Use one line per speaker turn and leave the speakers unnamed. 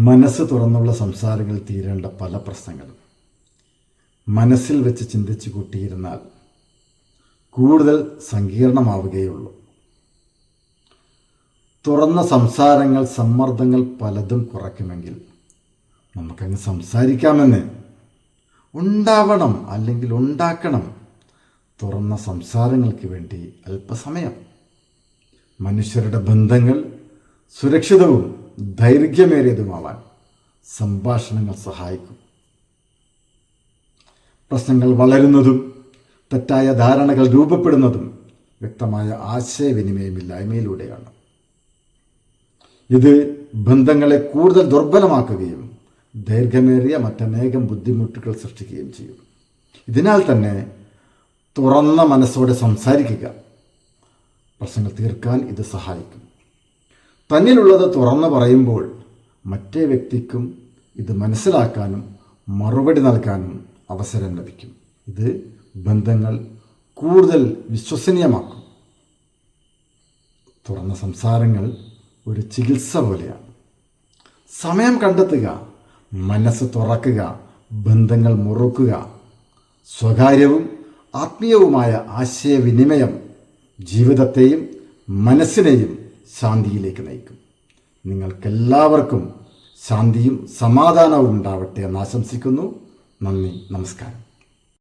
മനസ്സ് തുറന്നുള്ള സംസാരങ്ങൾ തീരേണ്ട പല പ്രശ്നങ്ങളും. മനസ്സിൽ വെച്ച് ചിന്തിച്ചു കൂട്ടിയിരുന്നാൽ കൂടുതൽ സങ്കീർണമാവുകയുള്ളൂ. തുറന്ന സംസാരങ്ങൾ സമ്മർദ്ദങ്ങൾ പലതും കുറയ്ക്കുമെങ്കിൽ നമുക്കങ്ങ് സംസാരിക്കാമെന്ന് ഉണ്ടാവണം അല്ലെങ്കിൽ ഉണ്ടാക്കണം തുറന്ന സംസാരങ്ങൾക്ക് വേണ്ടി അല്പസമയം. മനുഷ്യരുടെ ബന്ധങ്ങൾ സുരക്ഷിതവും ദൈർഘ്യമേറിയതുമാവാൻ സംഭാഷണങ്ങൾ സഹായിക്കും. പ്രശ്നങ്ങൾ വളരുന്നതും തെറ്റായ ധാരണകൾ രൂപപ്പെടുന്നതും വ്യക്തമായ ആശയവിനിമയമില്ലായ്മയിലൂടെയാണ്. ഇത് ബന്ധങ്ങളെ കൂടുതൽ ദുർബലമാക്കുകയും ദൈർഘ്യമേറിയ മറ്റനേകം ബുദ്ധിമുട്ടുകൾ സൃഷ്ടിക്കുകയും ചെയ്യും. ഇതിനാൽ തന്നെ തുറന്ന മനസ്സോടെ സംസാരിക്കുക പ്രശ്നങ്ങൾ തീർക്കാൻ ഇത് സഹായിക്കും. തന്നിലുള്ളത് തുറന്നു പറയുമ്പോൾ മറ്റേ വ്യക്തിക്കും ഇത് മനസ്സിലാക്കാനും മറുപടി നൽകാനും അവസരം ലഭിക്കും. ഇത് ബന്ധങ്ങൾ കൂടുതൽ വിശ്വസനീയമാക്കും. തുറന്ന സംസാരങ്ങൾ ഒരു ചികിത്സ പോലെയാണ്. സമയം കണ്ടെത്തുക മനസ്സ് തുറക്കുക ബന്ധങ്ങൾ മുറുക്കുക സ്വകാര്യവും ആത്മീയവുമായ ആശയവിനിമയം ജീവിതത്തെയും മനസ്സിനെയും ശാന്തിയിലേക്ക് നയിക്കും. നിങ്ങൾക്കെല്ലാവർക്കും ശാന്തിയും സമാധാനവും ഉണ്ടാവട്ടെ എന്ന് ആശംസിക്കുന്നു. നന്ദി നമസ്കാരം.